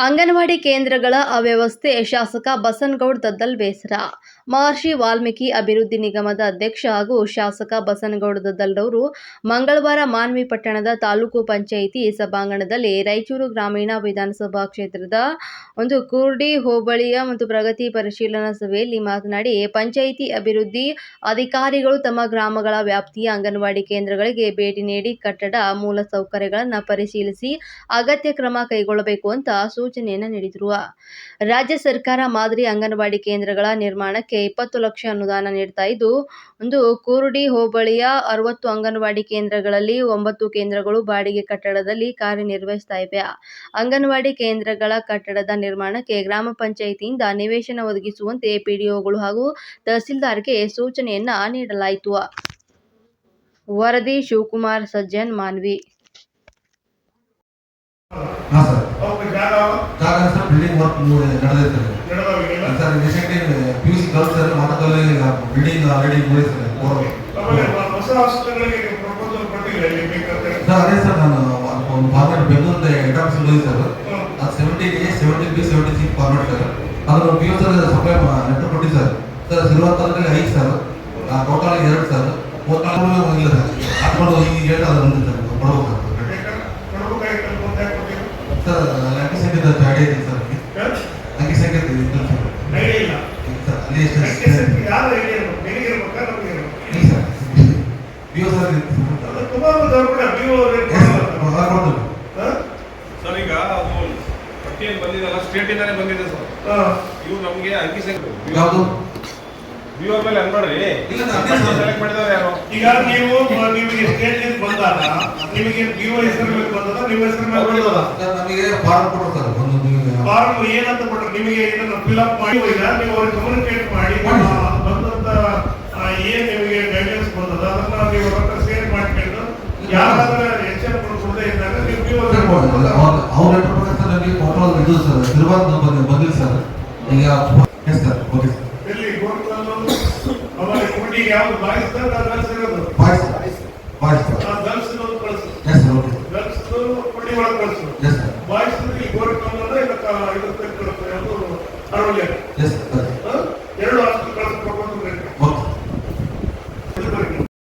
ಅಂಗನವಾಡಿ ಕೇಂದ್ರಗಳ ಅವ್ಯವಸ್ಥೆ, ಶಾಸಕ ಬಸನಗೌಡ ದದ್ದಲ್ ಬೇಸರ. ಮಹರ್ಷಿ ವಾಲ್ಮೀಕಿ ಅಭಿವೃದ್ಧಿ ನಿಗಮದ ಅಧ್ಯಕ್ಷ ಹಾಗೂ ಶಾಸಕ ಬಸನಗೌಡ ದದ್ದಲ್ರವರು ಮಂಗಳವಾರ ಮಾನ್ವಿ ಪಟ್ಟಣದ ತಾಲೂಕು ಪಂಚಾಯಿತಿ ಸಭಾಂಗಣದಲ್ಲಿ ರಾಯಚೂರು ಗ್ರಾಮೀಣ ವಿಧಾನಸಭಾ ಕ್ಷೇತ್ರದ ಒಂದು ಕುರ್ಡಿ ಹೋಬಳಿಯ ಮತ್ತು ಪ್ರಗತಿ ಪರಿಶೀಲನಾ ಸಭೆಯಲ್ಲಿ ಮಾತನಾಡಿ, ಪಂಚಾಯಿತಿ ಅಭಿವೃದ್ಧಿ ಅಧಿಕಾರಿಗಳು ತಮ್ಮ ಗ್ರಾಮಗಳ ವ್ಯಾಪ್ತಿಯ ಅಂಗನವಾಡಿ ಕೇಂದ್ರಗಳಿಗೆ ಭೇಟಿ ನೀಡಿ ಕಟ್ಟಡ ಮೂಲಸೌಕರ್ಯಗಳನ್ನು ಪರಿಶೀಲಿಸಿ ಅಗತ್ಯ ಕ್ರಮ ಕೈಗೊಳ್ಳಬೇಕು ಅಂತ ಸೂಚನೆಯನ್ನು ನೀಡಿದರು. ರಾಜ್ಯ ಸರ್ಕಾರ ಮಾದರಿ ಅಂಗನವಾಡಿ ಕೇಂದ್ರಗಳ ನಿರ್ಮಾಣಕ್ಕೆ ಇಪ್ಪತ್ತು ಲಕ್ಷ ಅನುದಾನ ನೀಡ್ತಾ ಇದ್ದು, ಒಂದು ಕುರುಡಿ ಹೋಬಳಿಯ ಅರವತ್ತು ಅಂಗನವಾಡಿ ಕೇಂದ್ರಗಳಲ್ಲಿ ಒಂಬತ್ತು ಕೇಂದ್ರಗಳು ಬಾಡಿಗೆ ಕಟ್ಟಡದಲ್ಲಿ ಕಾರ್ಯನಿರ್ವಹಿಸ್ತಾ ಇವೆ. ಅಂಗನವಾಡಿ ಕೇಂದ್ರಗಳ ಕಟ್ಟಡದ ನಿರ್ಮಾಣಕ್ಕೆ ಗ್ರಾಮ ಪಂಚಾಯಿತಿಯಿಂದ ನಿವೇಶನ ಒದಗಿಸುವಂತೆ ಪಿಡಿಒಗಳು ಹಾಗೂ ತಹಸೀಲ್ದಾರ್ಗೆ ಸೂಚನೆಯನ್ನ ನೀಡಲಾಯಿತು. ವರದಿ Shivakumar, Sajjan, Manvi. Sir building work ನಡೆದಿರ್ತದೆ sir. Recently P U C girls sir ಮಾತಕಲ್ಲಿ building already ಮುಗಿಸ್ತದೆ ಆಮೇಲೆ ಹೊಸ ಹಾಸ್ಪಿಟಲ್ಗಳಿಗೆ ಪ್ರಪೋಸಲ್ ಕೊಟ್ಟಿಲ್ಲ ಇಲ್ಲಿ ಬೇಕಾದ್ರೆ ಸರ್ ಅದೇ ಸರ್ ನಾನು ಒಂದು ಫಾರ್ಮೆಟ್ ಬೆಂಗಳೂರಿಂದ ಸರ್. ಅದು seventeen A seventeen B seventy six format sir. ಅದನ್ನು P U sir supply letter ಕೊಟ್ಟಿ ಸರ್. ಸರ್ ಸಿಲ್ವರ್ ತಾಲೂಕಲ್ಲಿ ಐದು ಸರ್. ಟೋಟಲ್ ಎರಡು ಸರ್. ಮೂರ್ನಾಲ್ಕು ಇಲ್ಲ ಸರ್. ಹಾಕೊಂಡು ಈಗ ಹೇಳಿ ಅದು ಬಂದಿದೆ ಸರ್ ಕೊಡ್ಬೇಕು ಸರ್. ಸರ್ ಲಕ್ಕಿ ಸಂಖ್ಯೆ ಐಡಿಯಾ ಇದೆ ಸರ್ ಲಕ್ಕಿ ಸಂಖ್ಯೆ ಇದೆ ಸರ್ ಐಡಿಯಾ ಇಲ್ಲ. ಸರ್ ಅಲ್ಲಿ ಎಷ್ಟು ಯಾರು ಐಡಿಯಾ ಇರ್ಬೇಕು? ನಿನಗೆ ಇರ್ಬೇಕಾ ನಮಗೆ ಇರ್ಬೇಕು? ಇಲ್ಲ ಸರ್ ಪಿ ಯು ಸರ್. ಅದು ತುಂಬಾ ಮಂದಿ ಅವ್ರು ಹಾ? ಸರ್ ಈಗ ಅದು ಪಟ್ಟಿಯಲ್ಲಿ ಬಂದಿದೆಲ್ಲ ಸ್ಟೇಟ್ ಇಂದಾನೆ ಬಂದಿದೆ ಸರ್. ಇವು ನಮಗೆ ಅಂಕಿ ಸಂಖ್ಯೆ ಯಾವುದು? ವ್ಯೂವರ್ ಮೇಲೆ ಅನ್ಬೇಡ್ರಿ ಇಲ್ಲ. ಸೆಲೆಕ್ಟ್ ಮಾಡಿದವ್ರು ಯಾರು? ಈಗ ನೀವು ನಿಮಗೆ ಬಂದಾಗ ನಿಮಗೆ ಹೆಸರು ಬೇಕು ನಿಮ್ಮ ಹೆಸರು ಮೇಲೆ ನಮಗೆ ಫಾರ್ಮ್ ಕೊಡ್ತಾರೆ ಸರ್ ಒಂದು ಫಾರ್ಮ್ ಏನಂತ ಕೊಟ್ಟರೆ ನಿಮಗೆ ಇದನ್ನ ಫಿಲ್ ಅಪ್ ಮಾಡಿ ಈಗ ನೀವು ಅವ್ರಿಗೆ ಕಮ್ಯುನಿಕೇಟ್ ಮಾಡಿ ಬಂದಂತ ಆ, ಏನ್ ನಿಮಗೆ ಅದನ್ನ ನೀವು ಅವ್ರ ಶೇರ್ ಮಾಡ್ಕೊಂಡು ಯಾರಾದ್ರೂ ಎಚ್ಚರ ಕೊಡದೆ ಇದ್ದಾಗ ನೀವು ಸರ್, ಅವ್ರ ಪ್ರಕಾರ ಇದು ತಿರುವಾದ ಬಂದು ಬಂದಿಲ್ಲ ಸರ್. ಈಗ ಎಸ್ ಸರ್ ಯಾವ್ದು ಪಾಕಿಸ್ತಾನ ಗಲ್ಸಿರೋದು ಗಲ್ಸಿರೋದು ಗಲ್ಸಿರೋರು ಪುಡಿ ಒಳಗೆ ಕಳಿಸೋದು ಬಾಯ್ಸ್ ಇಲ್ಲಿ ಗೋರ್ಖಾನ್ ಇಲ್ಲ ಇದು ತೆಗೆದುಕೊಳ್ಳುತ್ತೆ ಅದು ಅರವಲ್ಲಿ